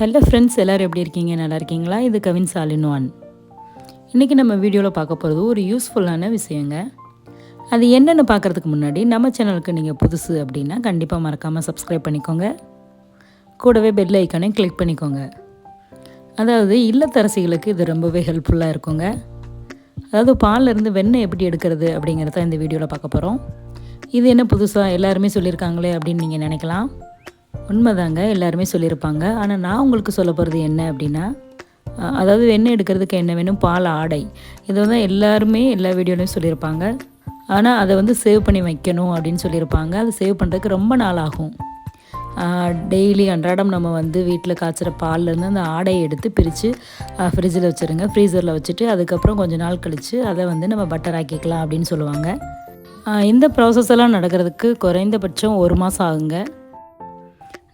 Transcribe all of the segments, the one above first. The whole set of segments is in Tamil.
ஹலோ ஃப்ரெண்ட்ஸ் எல்லோரும் எப்படி இருக்கீங்க? நல்லா இருக்கீங்களா? இது கவின் சாலின் ஒன். இன்றைக்கி நம்ம வீடியோவில் பார்க்க போகிறது ஒரு யூஸ்ஃபுல்லான விஷயங்க. அது என்னென்னு பார்க்குறதுக்கு முன்னாடி நம்ம சேனலுக்கு நீங்கள் புதுசு அப்படின்னா கண்டிப்பாக மறக்காமல் சப்ஸ்கிரைப் பண்ணிக்கோங்க. கூடவே பெல் ஐக்கானையும் கிளிக் பண்ணிக்கோங்க. அதாவது இல்லத்தரசிகளுக்கு இது ரொம்பவே ஹெல்ப்ஃபுல்லாக இருக்குங்க. அதாவது பால்ல இருந்து வெண்ணெய் எப்படி எடுக்கிறது அப்படிங்கிறத இந்த வீடியோவில் பார்க்க போகிறோம் இது என்ன புதுசாக எல்லாருமே சொல்லியிருக்காங்களே அப்படின்னு நீங்கள் நினைக்கலாம். உண்மைதாங்க எல்லாருமே சொல்லியிருப்பாங்க. ஆனால் நான் உங்களுக்கு சொல்ல போகிறது என்ன அப்படின்னா அதாவது வெண்ணெய் எடுக்கிறதுக்கு என்ன வேணும்? பால் ஆடை. இதை வந்து எல்லாருமே எல்லா வீடியோலையும் சொல்லியிருப்பாங்க. ஆனால் அதை வந்து சேவ் பண்ணி வைக்கணும் அப்படின்னு சொல்லியிருப்பாங்க. அது சேவ் பண்ணுறதுக்கு ரொம்ப நாள் ஆகும். டெய்லி அன்றாடம் நம்ம வந்து வீட்டில் காய்ச்சிற பால்லேருந்து அந்த ஆடையை எடுத்து பிரித்து ஃப்ரிட்ஜில் வச்சுருங்க. ஃப்ரீசரில் வச்சுட்டு அதுக்கப்புறம் கொஞ்ச நாள் கழித்து அதை வந்து நம்ம பட்டர் ஆக்கிக்கலாம் அப்படின்னு சொல்லுவாங்க. இந்த ப்ராசஸ் எல்லாம் நடக்கிறதுக்கு குறைந்தபட்சம் ஒரு மாதம் ஆகுங்க.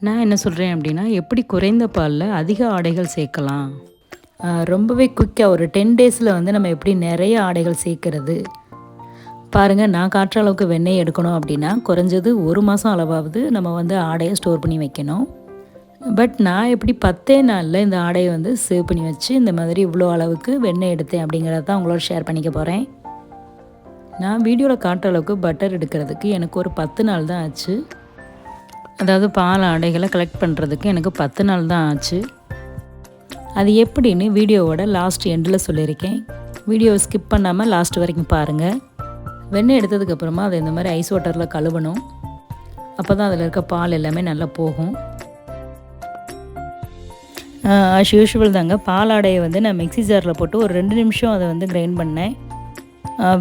நான் என்ன சொல்கிறேன் அப்படின்னா எப்படி குறைந்த பாலில் அதிக ஆடைகள் சேர்க்கலாம்? ரொம்பவே குயிக்காக ஒரு டென் டேஸில் வந்து நம்ம எப்படி நிறைய ஆடைகள் சேர்க்கறது? பாருங்கள் நான் காட்டுற அளவுக்கு வெண்ணெய் எடுக்கணும் அப்படின்னா குறைஞ்சது ஒரு மாதம் அளவாவது நம்ம வந்து ஆடையை ஸ்டோர் பண்ணி வைக்கணும். பட் நான் எப்படி பத்தே நாளில் இந்த ஆடையை வந்து சேவ் பண்ணி வச்சு இந்த மாதிரி இவ்வளோ அளவுக்கு வெண்ணெய் எடுத்தேன் அப்படிங்கிறத தான் உங்களோட ஷேர் பண்ணிக்க போகிறேன் நான் வீடியோவில் காட்டுற அளவுக்கு பட்டர் எடுக்கிறதுக்கு எனக்கு ஒரு பத்து நாள் தான் ஆச்சு. அதாவது பால் ஆடைகளை கலெக்ட் பண்ணுறதுக்கு எனக்கு பத்து நாள் தான் ஆச்சு. அது எப்படின்னு வீடியோவோட லாஸ்ட் எண்டில் சொல்லியிருக்கேன். வீடியோவை ஸ்கிப் பண்ணாமல் லாஸ்ட் வரைக்கும் பாருங்கள் வெண்ணெய் எடுத்ததுக்கப்புறமா அதை இந்த மாதிரி ஐஸ் வாட்டரில் கழுவணும். அப்போ தான் அதில் இருக்க பால் எல்லாமே நல்லா போகும். ஆஸ் யூஷுவல் தாங்க. பாலாடையை வந்து நான் மிக்ஸி ஜாரில் போட்டு ஒரு ரெண்டு நிமிஷம் அதை வந்து கிரைண்ட் பண்ணேன்.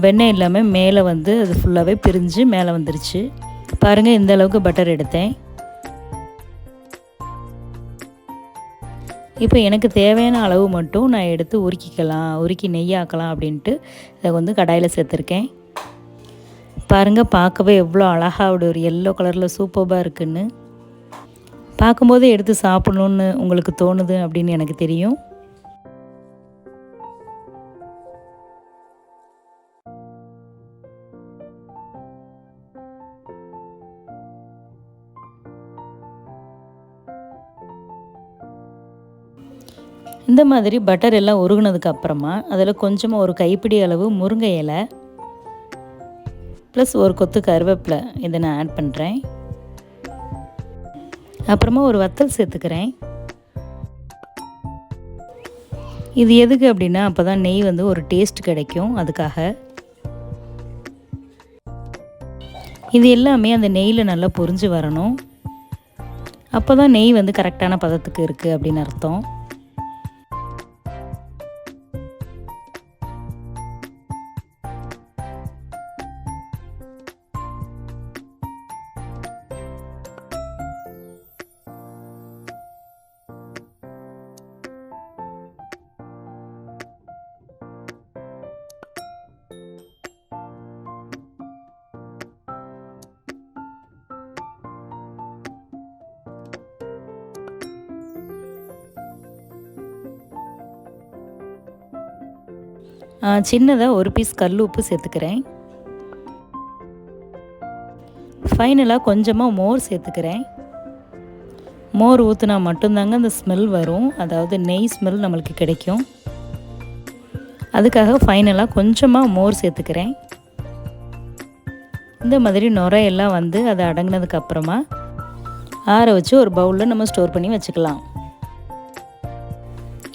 வெண்ணெய் இல்லாமல் மேலே வந்து அது ஃபுல்லாகவே பிரிஞ்சு மேலே வந்துருச்சு. பாருங்கள் இந்த அளவுக்கு பட்டர் எடுத்தேன். இப்போ எனக்கு தேவையான அளவு மட்டும் நான் எடுத்து உருக்கிக்கலாம் உருக்கி நெய்யாக்கலாம் அப்படின்ட்டு இதை வந்து கடாயில் சேர்த்துருக்கேன். பாருங்கள் பார்க்கவே எவ்வளோ அழகாக ஒரு எல்லோ கலரில் சூப்பராக இருக்குன்னு. பார்க்கும்போதே எடுத்து சாப்பிடணுன்னு உங்களுக்கு தோணுது அப்படின்னு எனக்கு தெரியும். இந்த மாதிரி பட்டர் எல்லாம் உருகுனதுக்கு அப்புறமா அதில் கொஞ்சமாக ஒரு கைப்பிடி அளவு முருங்கை இலை ப்ளஸ் ஒரு கொத்து கருவேப்பிலை. இதை நான் ஆட் பண்ணுறேன் அப்புறமா ஒரு வத்தல் சேர்த்துக்கிறேன். இது எதுக்கு அப்படின்னா அப்போ தான் நெய் வந்து ஒரு டேஸ்ட் கிடைக்கும் அதுக்காக. இது எல்லாமே அந்த நெய்யில் நல்லா பொரிஞ்சு வரணும். அப்போ தான் நெய் வந்து கரெக்டான பதத்துக்கு இருக்குது அப்படின்னு அர்த்தம். சின்னதாக ஒரு பீஸ் கல் உப்பு சேர்த்துக்கிறேன். ஃபைனலாக கொஞ்சமாக மோர் சேர்த்துக்கிறேன். மோர் ஊற்றுனா மட்டும்தாங்க அந்த ஸ்மெல் வரும். அதாவது நெய் ஸ்மெல் நம்மளுக்கு கிடைக்கும். அதுக்காக ஃபைனலாக கொஞ்சமாக மோர் சேர்த்துக்கிறேன். இந்த மாதிரி நுரையெல்லாம் வந்து அது அடங்கினதுக்கு அப்புறமா ஆற வச்சு ஒரு பவுலில் நம்ம ஸ்டோர் பண்ணி வச்சுக்கலாம்.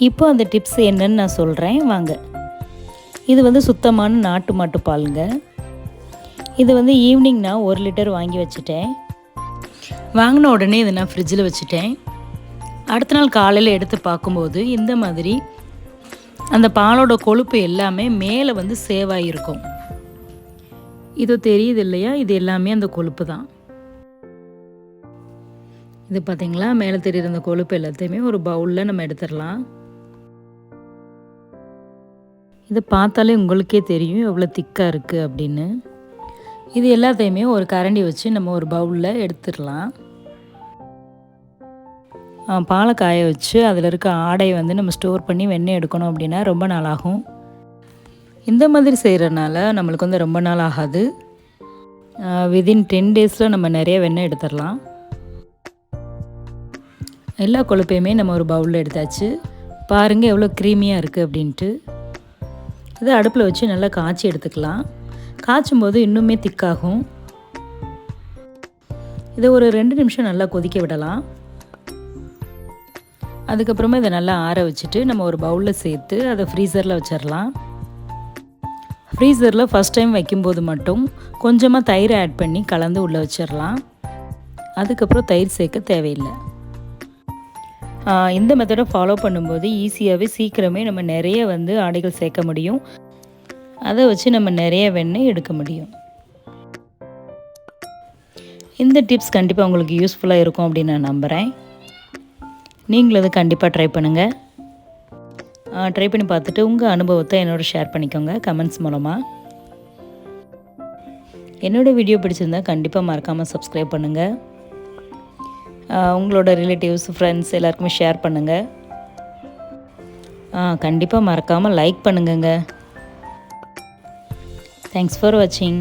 இப்போ அந்த டிப்ஸ் என்னன்னு நான் சொல்கிறேன் வாங்க. இது வந்து சுத்தமான நாட்டு மாட்டு பாலுங்க. இது வந்து ஈவினிங் நான் ஒரு லிட்டர் வாங்கி வச்சுட்டேன். வாங்கின உடனே இதை நான் ஃப்ரிட்ஜில் வச்சுட்டேன். அடுத்த நாள் காலையில் எடுத்து பார்க்கும்போது இந்த மாதிரி அந்த பாலோட கொழுப்பு எல்லாமே மேலே வந்து சேவ் இது தெரியுது இல்லையா? இது எல்லாமே அந்த கொழுப்பு தான். இது பார்த்திங்களா மேலே தெரியுற அந்த கொழுப்பு எல்லாத்தையுமே ஒரு பவுலில் நம்ம எடுத்துடலாம். இதை பார்த்தாலே உங்களுக்கே தெரியும் எவ்வளோ திக்காக இருக்குது அப்படின்னு. இது எல்லாத்தையுமே ஒரு கரண்டி வச்சு நம்ம ஒரு பவுலில் எடுத்துடலாம். பாலை காய வச்சு அதில் இருக்க ஆடையை வந்து நம்ம ஸ்டோர் பண்ணி வெண்ணெய் எடுக்கணும் அப்படின்னா ரொம்ப நாள் ஆகும். இந்த மாதிரி செய்கிறனால நம்மளுக்கு வந்து ரொம்ப நாள் ஆகாது. விதின் டென் டேஸில் நம்ம நிறைய வெண்ணெய் எடுத்துடலாம். எல்லா கொழுப்பையுமே நம்ம ஒரு பவுலில் எடுத்தாச்சு. பாருங்கள் எவ்வளோ க்ரீமியாக இருக்குது அப்படின்ட்டு. இதை அடுப்பில் வச்சு நல்லா காய்ச்சி எடுத்துக்கலாம். காய்ச்சும் போது இன்னுமே திக்காகும். இதை ஒரு ரெண்டு நிமிஷம் நல்லா கொதிக்க விடலாம். அதுக்கப்புறமா இதை நல்லா ஆற வச்சுட்டு நம்ம ஒரு பவுலில் சேர்த்து அதை ஃப்ரீசரில் வச்சிடலாம் ஃப்ரீசரில் ஃபஸ்ட் டைம் வைக்கும்போது மட்டும் கொஞ்சமாக தயிர் ஆட் பண்ணி கலந்து உள்ளே வச்சிடலாம் அதுக்கப்புறம் தயிர் சேர்க்க தேவையில்லை. இந்த மெத்தடை ஃபாலோ பண்ணும்போது ஈஸியாகவே சீக்கிரமே நம்ம நிறைய வந்து ஆடைகள் சேர்க்க முடியும். அதை வச்சு நம்ம நிறைய வெண்ணெய் எடுக்க முடியும். இந்த டிப்ஸ் கண்டிப்பாக உங்களுக்கு யூஸ்ஃபுல்லாக இருக்கும் அப்படின்னு நான் நம்புகிறேன் நீங்களும் அதை கண்டிப்பாக ட்ரை பண்ணுங்கள் ட்ரை பண்ணி பார்த்துட்டு உங்கள் அனுபவத்தை என்னோட ஷேர் பண்ணிக்கோங்க கமெண்ட்ஸ் மூலமாக என்னோடய வீடியோ பிடிச்சிருந்தா கண்டிப்பாக மறக்காமல் சப்ஸ்கிரைப் பண்ணுங்கள் உங்களோட ரிலேட்டிவ்ஸ் ஃப்ரெண்ட்ஸ் எல்லாருக்குமே ஷேர் பண்ணுங்கள் ஆ கண்டிப்பாக மறக்காமல் லைக் பண்ணுங்கங்க. தேங்க்ஸ் ஃபார் வாட்சிங்